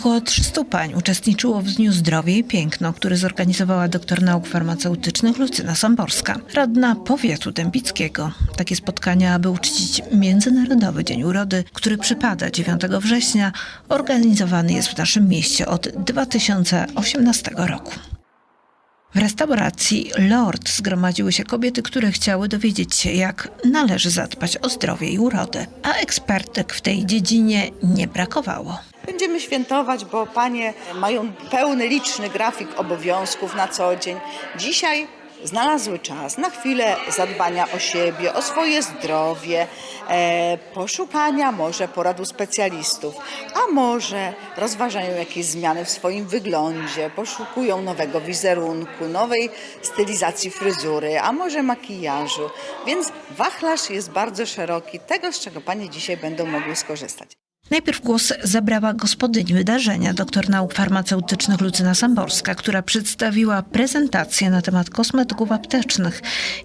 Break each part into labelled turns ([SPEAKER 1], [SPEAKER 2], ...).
[SPEAKER 1] Około 300 pań uczestniczyło w Dniu Zdrowie i Piękno, który zorganizowała doktor nauk farmaceutycznych Lucyna Samborska, radna powiatu dębickiego. Takie spotkania, aby uczcić Międzynarodowy Dzień Urody, który przypada 9 września, organizowany jest w naszym mieście od 2018 roku. W restauracji Lord zgromadziły się kobiety, które chciały dowiedzieć się, jak należy zadbać o zdrowie i urodę, a ekspertek w tej dziedzinie nie brakowało.
[SPEAKER 2] Będziemy świętować, bo panie mają pełny, liczny grafik obowiązków na co dzień. Dzisiaj znalazły czas na chwilę zadbania o siebie, o swoje zdrowie, e, poszukania może porad u specjalistów, a może rozważają jakieś zmiany w swoim wyglądzie, poszukują nowego wizerunku, nowej stylizacji fryzury, a może makijażu. Więc wachlarz jest bardzo szeroki tego, z czego panie dzisiaj będą mogły skorzystać.
[SPEAKER 1] Najpierw głos zabrała gospodyni wydarzenia, doktor nauk farmaceutycznych Lucyna Samborska, która przedstawiła prezentację na temat kosmetyków aptecznych,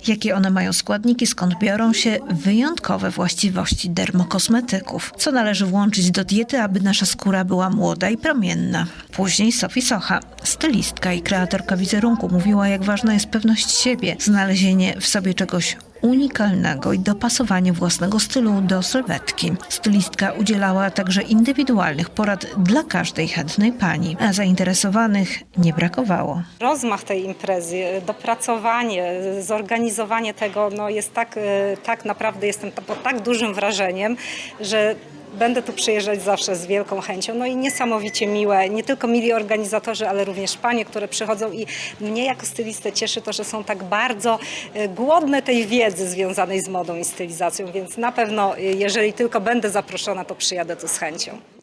[SPEAKER 1] jakie one mają składniki, skąd biorą się wyjątkowe właściwości dermokosmetyków, co należy włączyć do diety, aby nasza skóra była młoda i promienna. Później Sophie Socha, stylistka i kreatorka wizerunku, mówiła, jak ważna jest pewność siebie, znalezienie w sobie czegoś unikalnego i dopasowanie własnego stylu do sylwetki. Stylistka udzielała także indywidualnych porad dla każdej chętnej pani, a zainteresowanych nie brakowało.
[SPEAKER 3] Rozmach tej imprezy, dopracowanie, zorganizowanie tego no jest tak, e, tak naprawdę jestem pod tak dużym wrażeniem, że Będę tu przyjeżdżać zawsze z wielką chęcią. No i niesamowicie miłe, nie tylko mili organizatorzy, ale również panie, które przychodzą i mnie jako stylistę cieszy to, że są tak bardzo e, głodne tej wiedzy związanej z modą i stylizacją, więc na pewno e, jeżeli tylko będę zaproszona, to przyjadę tu z chęcią.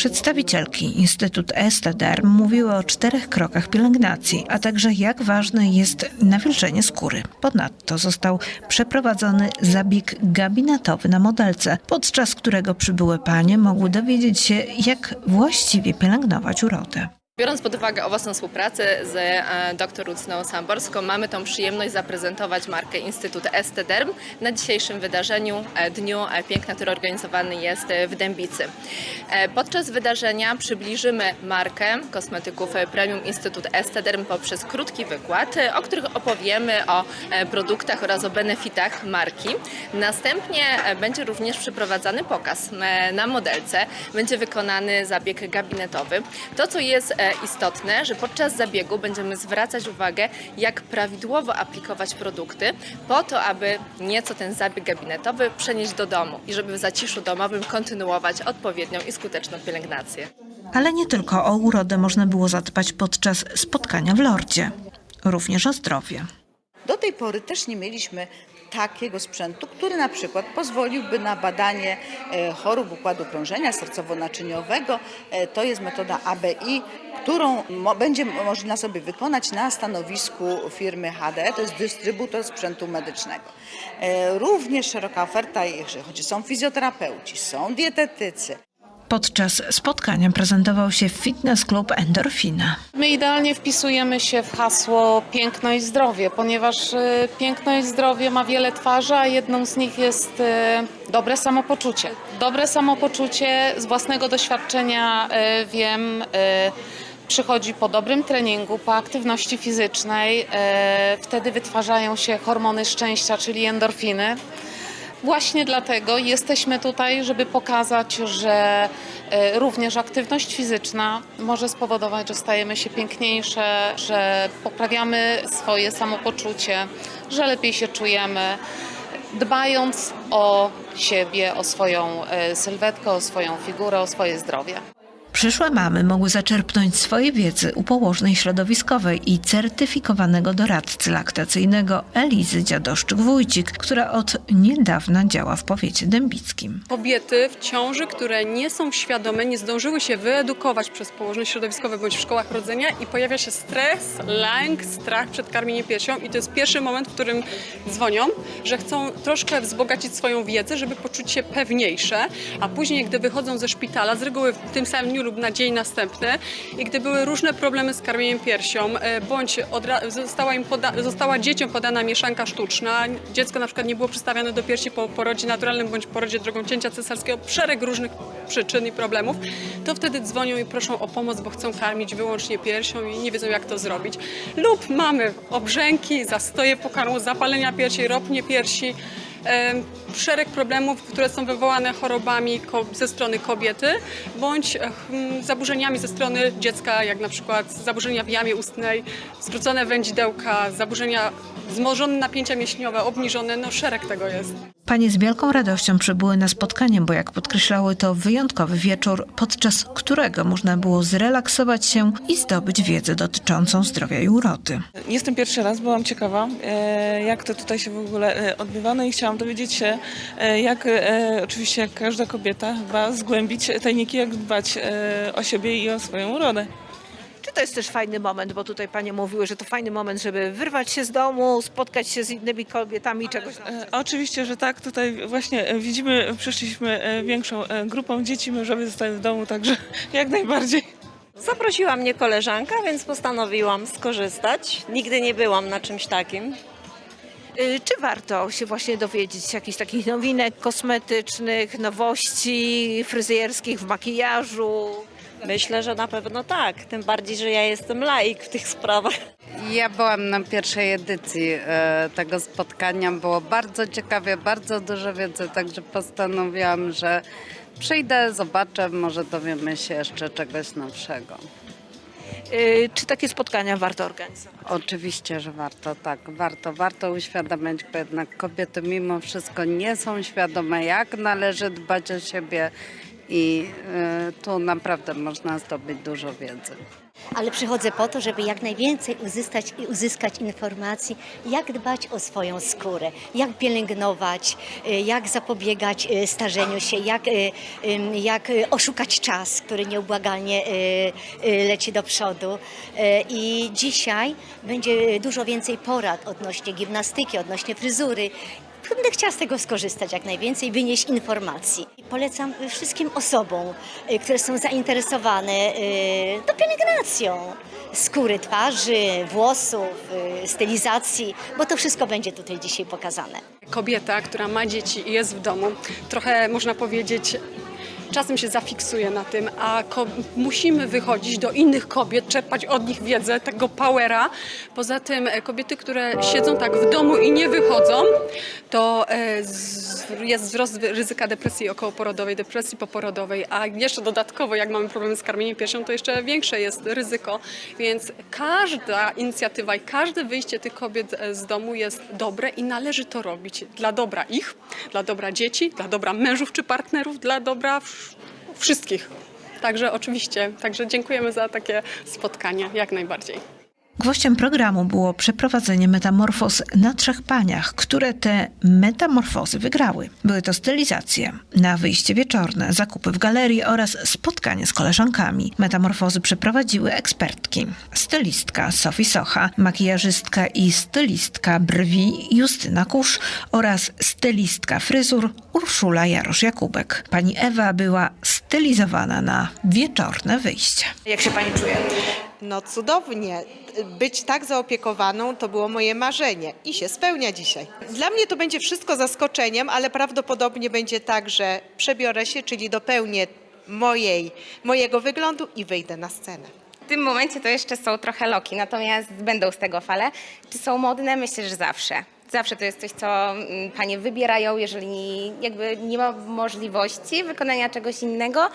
[SPEAKER 1] Przedstawicielki Instytut Estederm mówiły o czterech krokach pielęgnacji, a także jak ważne jest nawilżenie skóry. Ponadto został przeprowadzony zabieg gabinetowy na modelce, podczas którego przybyłe panie mogły dowiedzieć się, jak właściwie pielęgnować urodę.
[SPEAKER 4] Biorąc pod uwagę owocną współpracę z e, dr Lucyną Samborską, mamy tą przyjemność zaprezentować markę Instytut Estederm na dzisiejszym wydarzeniu, e, Dniu e, Piękna, który organizowany jest w Dębicy. Podczas wydarzenia przybliżymy markę kosmetyków Premium Instytut Estederm poprzez krótki wykład, o których opowiemy o produktach oraz o benefitach marki. Następnie będzie również przeprowadzany pokaz na modelce, będzie wykonany zabieg gabinetowy. To, co jest istotne, że podczas zabiegu będziemy zwracać uwagę, jak prawidłowo aplikować produkty, po to, aby nieco ten zabieg gabinetowy przenieść do domu i żeby w zaciszu domowym kontynuować odpowiednią i skuteczną pielęgnację.
[SPEAKER 1] Ale nie tylko o urodę można było zadbać podczas spotkania w Lordzie, również o zdrowie.
[SPEAKER 2] Do tej pory też nie mieliśmy takiego sprzętu, który na przykład pozwoliłby na badanie e, chorób układu krążenia sercowo-naczyniowego. E, To jest metoda ABI, którą będzie można sobie wykonać na stanowisku firmy HD, to jest dystrybutor sprzętu medycznego. E, Również szeroka oferta, jeżeli chodzi, są fizjoterapeuci, są dietetycy,
[SPEAKER 1] Podczas spotkania prezentował się Fitness Club Endorfina.
[SPEAKER 5] My idealnie wpisujemy się w hasło piękno i zdrowie, ponieważ e, piękno i zdrowie ma wiele twarzy, a jedną z nich jest e, dobre samopoczucie. Dobre samopoczucie z własnego doświadczenia e, wiem, przychodzi po dobrym treningu, po aktywności fizycznej. Wtedy wytwarzają się hormony szczęścia, czyli endorfiny. Właśnie dlatego jesteśmy tutaj, żeby pokazać, że e, również aktywność fizyczna może spowodować, że stajemy się piękniejsze, że poprawiamy swoje samopoczucie, że lepiej się czujemy, dbając o siebie, o swoją e, sylwetkę, o swoją figurę, o swoje zdrowie.
[SPEAKER 1] Przyszłe mamy mogły zaczerpnąć swojej wiedzy u położnej środowiskowej i certyfikowanego doradcy laktacyjnego Elizy Dziadoszczyk-Wójcik, która od niedawna działa w powiecie dębickim.
[SPEAKER 6] kobiety w ciąży, które nie są świadome, nie zdążyły się wyedukować przez położenie środowiskowe bądź w szkołach rodzenia i pojawia się stres, lęk, strach przed karmieniem piersią i to jest pierwszy moment, w którym dzwonią, że chcą troszkę wzbogacić swoją wiedzę, żeby poczuć się pewniejsze, a później, gdy wychodzą ze szpitala, z reguły w tym samym dniu tygodniu lub na dzień następny i gdy były różne problemy z karmieniem piersią, e, bądź została, im została dzieciom podana mieszanka sztuczna, dziecko na przykład nie było przystawiane do piersi po porodzie naturalnym bądź porodzie drogą cięcia cesarskiego, szereg różnych przyczyn i problemów, to wtedy dzwonią i proszą o pomoc, bo chcą karmić wyłącznie piersią i nie wiedzą jak to zrobić. Lub mamy obrzęki, zastoje pokarmu, zapalenia piersi, ropnie piersi, szereg problemów, które są wywołane chorobami ze strony kobiety, bądź em, zaburzeniami ze strony dziecka, jak na przykład zaburzenia w jamie ustnej, skrócone wędzidełka, zaburzenia, wzmożone napięcia mięśniowe, obniżone, no szereg tego jest.
[SPEAKER 1] Panie z wielką radością przybyły na spotkanie, bo jak podkreślały, to wyjątkowy wieczór, podczas którego można było zrelaksować się i zdobyć wiedzę dotyczącą zdrowia i urody.
[SPEAKER 7] Jestem pierwszy raz, byłam ciekawa, e, jak to tutaj się w ogóle e, odbywa, no i chciałam dowiedzieć się, e, jak oczywiście jak każda kobieta chyba zgłębić tajniki, jak dbać o siebie i o swoją urodę.
[SPEAKER 8] Czy to jest też fajny moment, bo tutaj panie mówiły, że to fajny moment, żeby wyrwać się z domu, spotkać się z innymi kobietami, czegoś tam.
[SPEAKER 7] E, Oczywiście, że tak, tutaj właśnie e, widzimy, przyszliśmy e, większą e, grupą dzieci, mężowie zostają w domu, także jak najbardziej.
[SPEAKER 9] Zaprosiła mnie koleżanka, więc postanowiłam skorzystać. Nigdy nie byłam na czymś takim.
[SPEAKER 8] Y, Czy warto się właśnie dowiedzieć jakichś takich nowinek kosmetycznych, nowości fryzjerskich w makijażu?
[SPEAKER 9] Myślę, że na pewno tak. Tym bardziej, że ja jestem laik w tych sprawach.
[SPEAKER 10] Ja byłam na pierwszej edycji e, tego spotkania. Było bardzo ciekawie, bardzo dużo wiedzy, także postanowiłam, że przyjdę, zobaczę, może dowiemy się jeszcze czegoś nowszego.
[SPEAKER 8] Y, Czy takie spotkania warto organizować?
[SPEAKER 10] Oczywiście, że warto, tak, warto, warto uświadamiać, bo jednak kobiety mimo wszystko nie są świadome, jak należy dbać o siebie i e, tu naprawdę można zdobyć dużo wiedzy.
[SPEAKER 11] ale przychodzę po to, żeby jak najwięcej uzyskać, uzyskać informacji, jak dbać o swoją skórę, jak pielęgnować, y, jak zapobiegać y, starzeniu się, jak, jak oszukać czas, który nieubłagalnie y, leci do przodu. I dzisiaj będzie dużo więcej porad odnośnie gimnastyki, odnośnie fryzury. Będę chciała z tego skorzystać jak najwięcej, wynieść informacji. Polecam y, wszystkim osobom, y, które są zainteresowane y, no, pielęgnacją skóry, twarzy, włosów, y, stylizacji, bo to wszystko będzie tutaj dzisiaj pokazane.
[SPEAKER 6] Kobieta, która ma dzieci i jest w domu, trochę można powiedzieć, czasem się zafiksuje na tym, a musimy wychodzić do innych kobiet, czerpać od nich wiedzę, tego powera. Poza tym e, kobiety, które siedzą tak w domu i nie wychodzą, to e, jest wzrost ryzyka depresji okołoporodowej, depresji poporodowej, a jeszcze dodatkowo, jak mamy problemy z karmieniem piersią, to jeszcze większe jest ryzyko. Więc każda inicjatywa i każde wyjście tych kobiet e, z domu jest dobre i należy to robić dla dobra ich, dla dobra dzieci, dla dobra mężów czy partnerów, dla dobra wszystkich. Także oczywiście, także dziękujemy za takie spotkanie, jak najbardziej.
[SPEAKER 1] Gwoździem programu było przeprowadzenie metamorfoz na trzech paniach, które te metamorfozy wygrały. Były to stylizacje na wyjście wieczorne, zakupy w galerii oraz spotkanie z koleżankami. Metamorfozy przeprowadziły ekspertki. Stylistka Sofii Socha, makijażystka i stylistka brwi Justyna Kusz oraz stylistka fryzur Urszula Jarosz-Jakubek. Pani Ewa była stylizowana na wieczorne wyjście.
[SPEAKER 8] Jak się pani czuje?
[SPEAKER 12] No cudownie. Być tak zaopiekowaną to było moje marzenie i się spełnia dzisiaj. Dla mnie to będzie wszystko zaskoczeniem, ale prawdopodobnie będzie tak, że przebiorę się, czyli dopełnię mojej, mojego wyglądu i wyjdę na scenę.
[SPEAKER 13] W tym momencie to jeszcze są trochę loki, natomiast będą z tego fale. Czy są modne? Myślę, że zawsze. Zawsze to jest coś, co mm, panie wybierają, jeżeli jakby nie ma możliwości wykonania czegoś innego,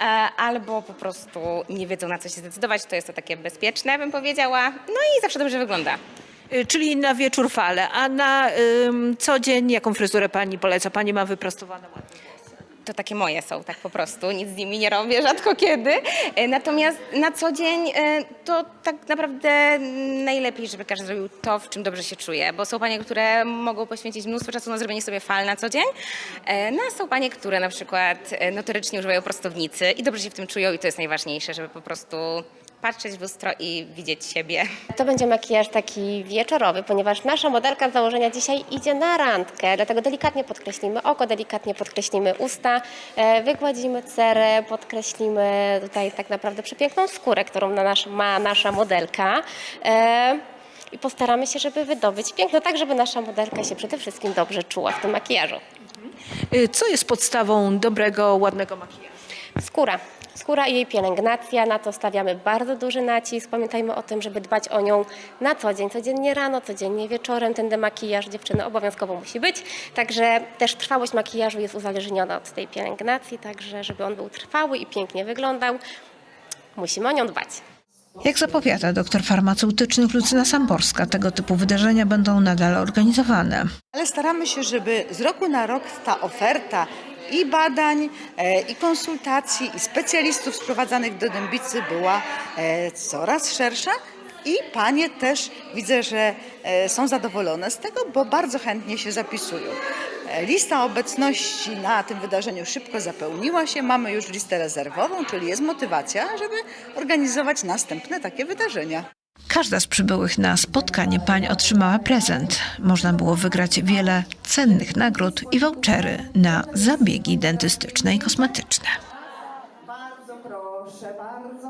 [SPEAKER 13] e, albo po prostu nie wiedzą na co się zdecydować. To jest to takie bezpieczne, bym powiedziała. No i zawsze dobrze wygląda.
[SPEAKER 8] Y, Czyli na wieczór fale, a na ym, co dzień jaką fryzurę pani poleca? Pani ma wyprostowane ładne.
[SPEAKER 13] To takie moje są, tak po prostu. Nic z nimi nie robię, rzadko kiedy. E, Natomiast na co dzień e, to tak naprawdę najlepiej, żeby każdy zrobił to, w czym dobrze się czuje. Bo są panie, które mogą poświęcić mnóstwo czasu na zrobienie sobie fal na co dzień. e, No a są panie, które na przykład notorycznie używają prostownicy i dobrze się w tym czują i to jest najważniejsze, żeby po prostu patrzeć w lustro i widzieć siebie.
[SPEAKER 14] To będzie makijaż taki wieczorowy, ponieważ nasza modelka z założenia dzisiaj idzie na randkę, dlatego delikatnie podkreślimy oko, delikatnie podkreślimy usta, e, wygładzimy cerę, podkreślimy tutaj tak naprawdę przepiękną skórę, którą na nasz, ma nasza modelka. E, I postaramy się, żeby wydobyć piękno, tak żeby nasza modelka się przede wszystkim dobrze czuła w tym makijażu.
[SPEAKER 1] Y, Co jest podstawą dobrego, ładnego makijażu?
[SPEAKER 14] Skóra. Skóra i jej pielęgnacja, na to stawiamy bardzo duży nacisk. Pamiętajmy o tym, żeby dbać o nią na co dzień, codziennie rano, codziennie wieczorem. Ten demakijaż dziewczyny obowiązkowo musi być. Także też trwałość makijażu jest uzależniona od tej pielęgnacji, także żeby on był trwały i pięknie wyglądał, musimy o nią dbać.
[SPEAKER 1] Jak zapowiada doktor farmaceutycznych Lucyna Samborska, tego typu wydarzenia będą nadal organizowane.
[SPEAKER 2] Ale staramy się, żeby z roku na rok ta oferta i badań, e, i konsultacji, i specjalistów sprowadzanych do Dębicy była e, coraz szersza. I panie też widzę, że e, są zadowolone z tego, bo bardzo chętnie się zapisują. Lista obecności na tym wydarzeniu szybko zapełniła się. Mamy już listę rezerwową, czyli jest motywacja, żeby organizować następne takie wydarzenia.
[SPEAKER 1] Każda z przybyłych na spotkanie pań otrzymała prezent. Można było wygrać wiele cennych nagród i vouchery na zabiegi dentystyczne i kosmetyczne.
[SPEAKER 2] Bardzo proszę, bardzo.